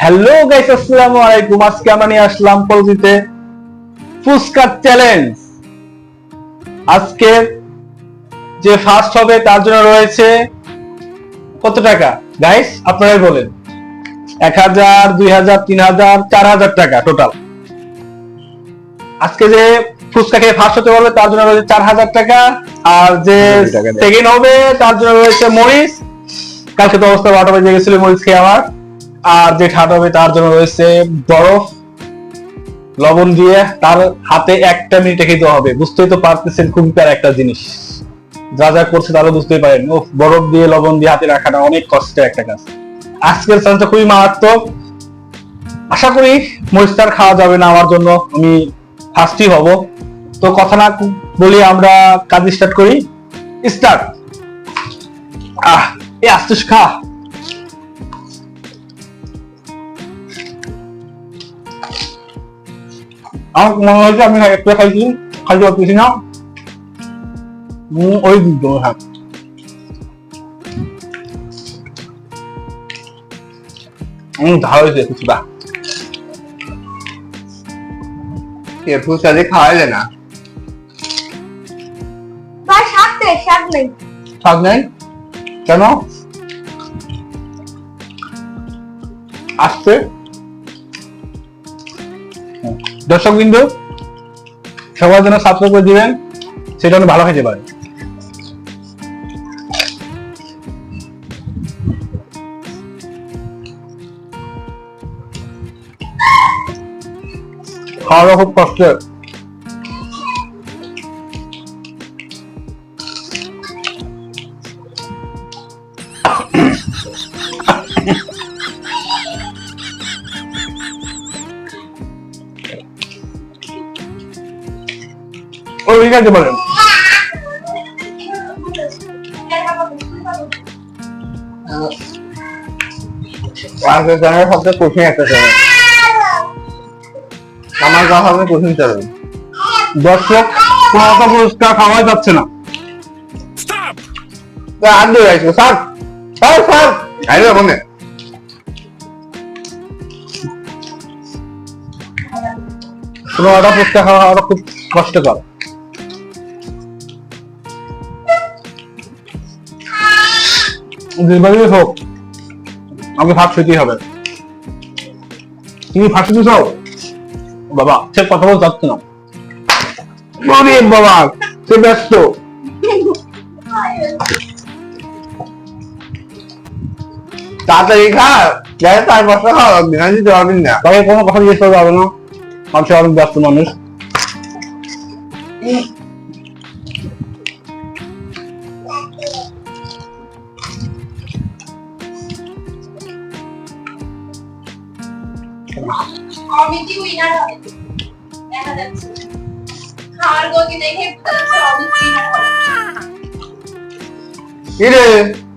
Hello guys আসসালামু আলাইকুম আজকে আমরা নিয়ে আসলাম পরিচিতে ফুসকার চ্যালেঞ্জ আজকে যে ফার্স্ট হবে তার জন্য রয়েছে কত টাকা? গাইস আপনারাই বলেন। এক হাজার দুই হাজার তিন হাজার চার হাজার টাকা টোটাল আজকে যে ফুচকা খেয়ে ফার্স্ট হতে পারবে তার জন্য রয়েছে চার হাজার টাকা। আর যে সেকেন্ড হবে তার জন্য রয়েছে মরিচ। কালকে তো অবস্থা বারোটা বেজে গেছিল মরিচ খেয়ে আমার। আর যে ঠাট হবে তার জন্য রয়েছে বরফ, লবণ দিয়ে তার হাতে একটা মিনিট খেতে হবে। বুঝতেই তো পারতেছেন খুবই প্যার একটা জিনিস। যা যা করছে তারা বুঝতেই পারেন। ও বরফ দিয়ে, লবণ দিয়ে হাতে রাখাটা অনেক কষ্টের একটা কাজ। আজকের চান্সটা খুবই মারাত্মক। আশা করি মরিচটার খাওয়া যাবে না আমার জন্য। আমি ফার্স্টই হব। তো কথা না বলি আমরা কাজ স্টার্ট করি। স্টার্ট আহ এ আস্তুস খা। আমার মনে হয়েছে আমি একটা খাইছি। খাইতে পারতেছি না? ওই দুটো হ্যাঁ। ঝাল হয়েছে কিছুটা এ ফুচকা দিয়ে খাওয়া যায় না? ভাই শাক দে শাক নেই। স্বাদ নেই? কেন? আসছে? দর্শক বিন্দু সবার জন্য সাবস্ক্রাইব করে দিবেন, সেটা আমি ভালো খেতে পারি খাওয়া খুব কষ্টের ওই বলেন। আজকে সবচেয়ে কঠিন একটা আমার হবে কঠিন দর্শক কোনো পুরস্কার খাওয়াই যাচ্ছে না। আর দিয়ে স্যার স্যার স্যার। আইলে বন্ধে। কোনো একটা পুরস্কার খাওয়া খুব কষ্টকর। যেভাবেই হোক আমাকে ভাত খেতেই হবে। তুমি চাও? বাবা, সে কথা বলতে না। বাবা, সে ব্যস্ত। তাড়াতাড়ি খা চার পাঁচটা খাওয়া লাগবে দিতে পারবেন না। তাকে কোনো কথা জিজ্ঞেস করা যাবে না অনেক ব্যস্ত মানুষ। অমিতি উইনার হবে? দেখা যাচ্ছে খাওয়ার গতি দেখে বোঝা যাচ্ছে অমিত উইনার হবে। কি রে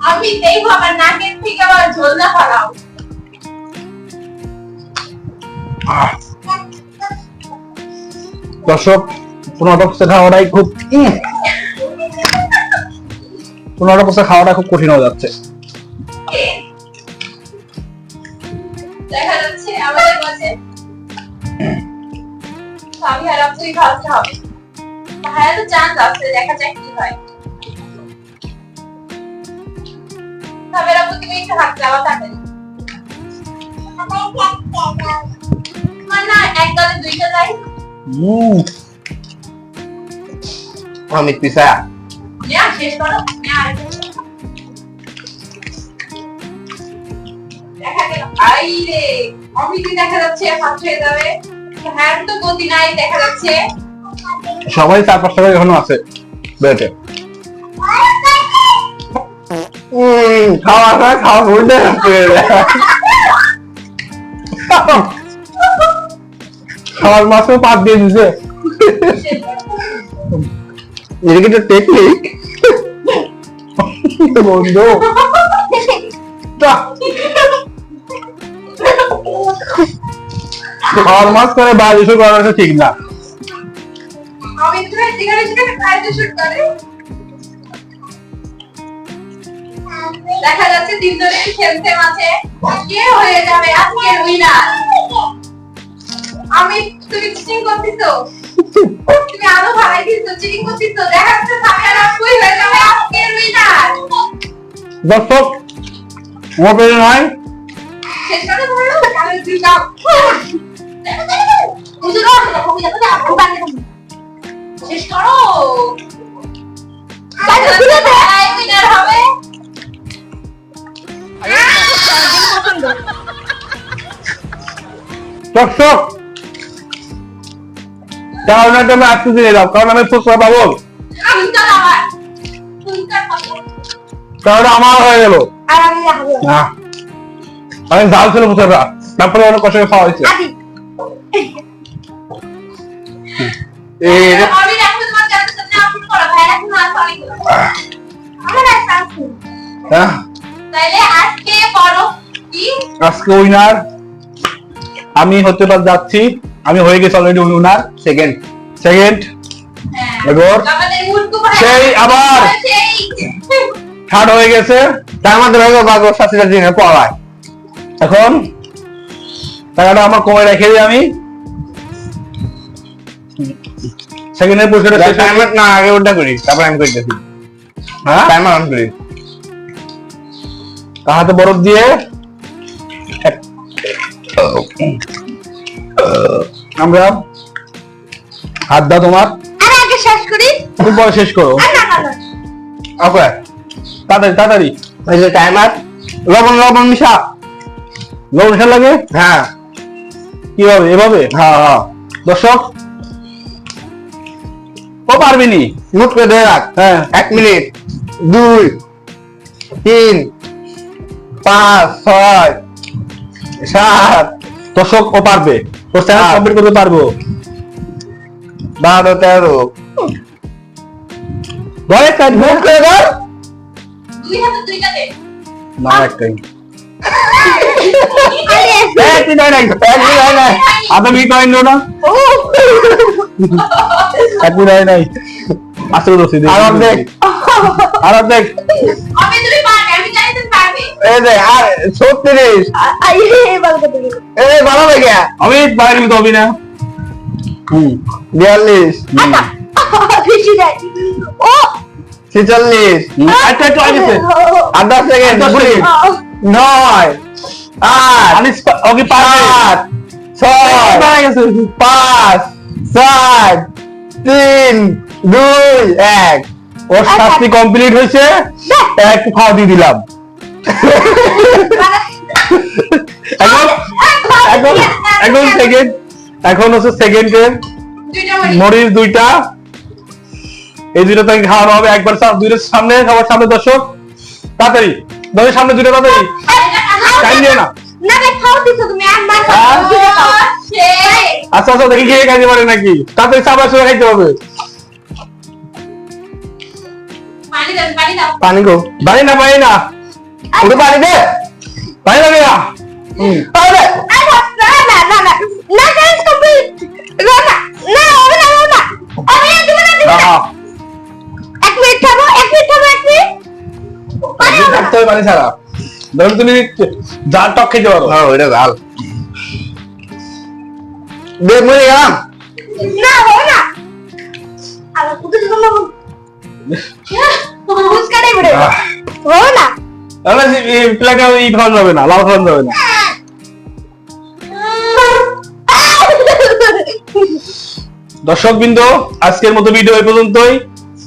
আমি দেখব আমার নাকের থেকে আবার ঝোল না ফলাও। দর্শক পনেরোটা পুস্তক খাওয়াটাই খুব পনেরোটা পুস্তক খাওয়াটা খুব কঠিন হয়ে যাচ্ছে। তুই হবে। ভাইয়া তো চান্স আছে দেখা যাক কি হয়। তবে আপু তুমি একটু হাত চালাও তাড়াতাড়ি। আমার না এক গালে দুইটা যাই পিসা শেষ করো। দেখা গেল। আই রে অমিতি দেখা যাচ্ছে হাত হয়ে যাবে। হ্যাঁ গতি নাই, দেখা যাচ্ছে। সবাই চার পাঁচ টাকা এখনও আছে। বেটে খাওয়া খাওয়া খাওয়ার পাত দিয়ে দিছে। এটা কিন্তু টেকনিক বন্ধু। মাছ করে বাইরে এসে করাটা ঠিক না। আমি তো যেখানে সেখানে খাইতে শুট করে। দেখা যাচ্ছে তিনজনে খেলতে মাঝে কে হয়ে যাবে আজকের উইনার আমি তুমি চিটিং করতেছো তুমি চিটিং করতেছো দেখা যাচ্ছে সামিয়া রাজপুই হয়ে যাবে আজকের উইনার দর্শক নয় শেষ করে শেষ করো হবে দিয়ে দাও কারণ আমি পাবো আমার কারণ আমার হয়ে গেল আমি ঝাল ছিল তারপরে অনেক কষ্ট খাওয়া হয়েছে। হ্যাঁ? আজকে উইনার। আমি হতে পার যাচ্ছি। আমি হয়ে গেছি অলরেডি উইনার। সেকেন্ড সেকেন্ড হ্যাঁ। এবার মুরগু ভাই। সেই আবার। থার্ড হয়ে গেছে। তার মধ্যে বাগর শাস্তিটা দিনে পড়ায়। এখন টাকাটা আমার কমে রেখে দিই আমি। সেকেন্ডের পুরস্কারটা শেষ হয়ে- টাইমার না আগে ওটা করি তারপর আমি করতেছি। হ্যাঁ? টাইমার অন করি। হাতে বরফ দিয়ে? আমরা। হাত দাও তোমার। আর আগে শেষ করি। তুমি শেষ করো। আর না না না। ওকে। তাড়াতাড়ি তাড়াতাড়ি। এই যে টাইমার লবণ লবণ মিশা লবণ খেলা লাগে? হ্যাঁ। কীভাবে এভাবে? হ্যাঁ হ্যাঁ। দর্শক? ও পারবিনি। মুখ করে ধরে রাখ। হ্যাঁ। এক মিনিট। দুই তিন পাঁচ ছয় সাত। দর্শক ও পারবে। ওর চ্যানেল। কমপ্লিট করতে পারব। বারো তেরো। ধরে কাজ মুখ করে ধর দুই হাতে দুইটা দে না একটাই নাই নাই এক মিনিট হয় নাই আপনি মি কয়েন না ও এক মিনিট হয় নাই আসলে দোষী আর অর্ধেক। আর দেখ আমি তুমি পারবে আমি জানি তুমি পারবে এই যে আর ছত্রিশ আই এবার কত দিন এই ভালো লাগে আমি বাইরে তো হবি না হুম বিয়াল্লিশ বেশি দেয় ও ছেচল্লিশ হুম, একটা একটু আগেছে আঠাশ সেকেন্ড আঠাশ কুড়ি সেকেন্ড। নয় আট সাত ছয় পাঁচ চার তিন দুই এক। ওর শাস্তি কমপ্লিট হয়েছে। খাওয়া দিয়ে দিলাম। এখন এখন এখন সেকেন্ড এখন হচ্ছে মরিচ দুইটা। এই দুইটা তাকে খাওয়ানো হবে। একবার দুইটার সামনে খাবার সামনে দর্শক। তাড়াতাড়ি। দশের সামনে দুইটা তাড়াতাড়ি টাইম নিও না না খাও দিছো তুমি আর হ্যাঁ? আচ্ছা আচ্ছা দেখি খেয়ে খাইতে পারে নাকি তাড়াতাড়ি সাবার সময় খাইতে হবে পানি দাও পানি দাও পানি গো না না ওটা পানি দে বাড়ি লাগে না আরে না না না না না না না না না না আমি দিব না দিব না পানি ছাড়া। ধরুন তুমি যা টক খেতে পারো। হ্যাঁ ওইটা দেখ মরে গেলাম। না হবে না। আলো কুতু দিব না মুস্কা দেই হবে না। তাহলে এই প্লেটে ই খাওয়ানো যাবে না লাল খাওয়ানো যাবে না। দর্শক বিন্দু আজকের মতো ভিডিও এই পর্যন্তই।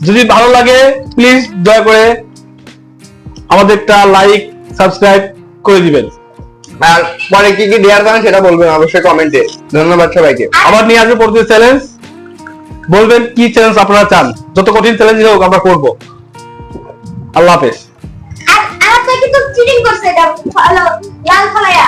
যদি ভালো লাগে প্লিজ দয়া করে আমাদের একটা লাইক সাবস্ক্রাইব করে দিবেন। আর পরে কি কি দেওয়ার কারণ সেটা বলবেন অবশ্যই কমেন্টে ধন্যবাদ সবাইকে। আবার নিয়ে আসবে পরবর্তী চ্যালেঞ্জ বলবেন কি চ্যালেঞ্জ আপনারা চান? যত কঠিন চ্যালেঞ্জ হোক আমরা করব। আল্লাহ হাফেজ। আর আর তো কিন্তু চিটিং করছে এটা ভালো। লাল ফলায়া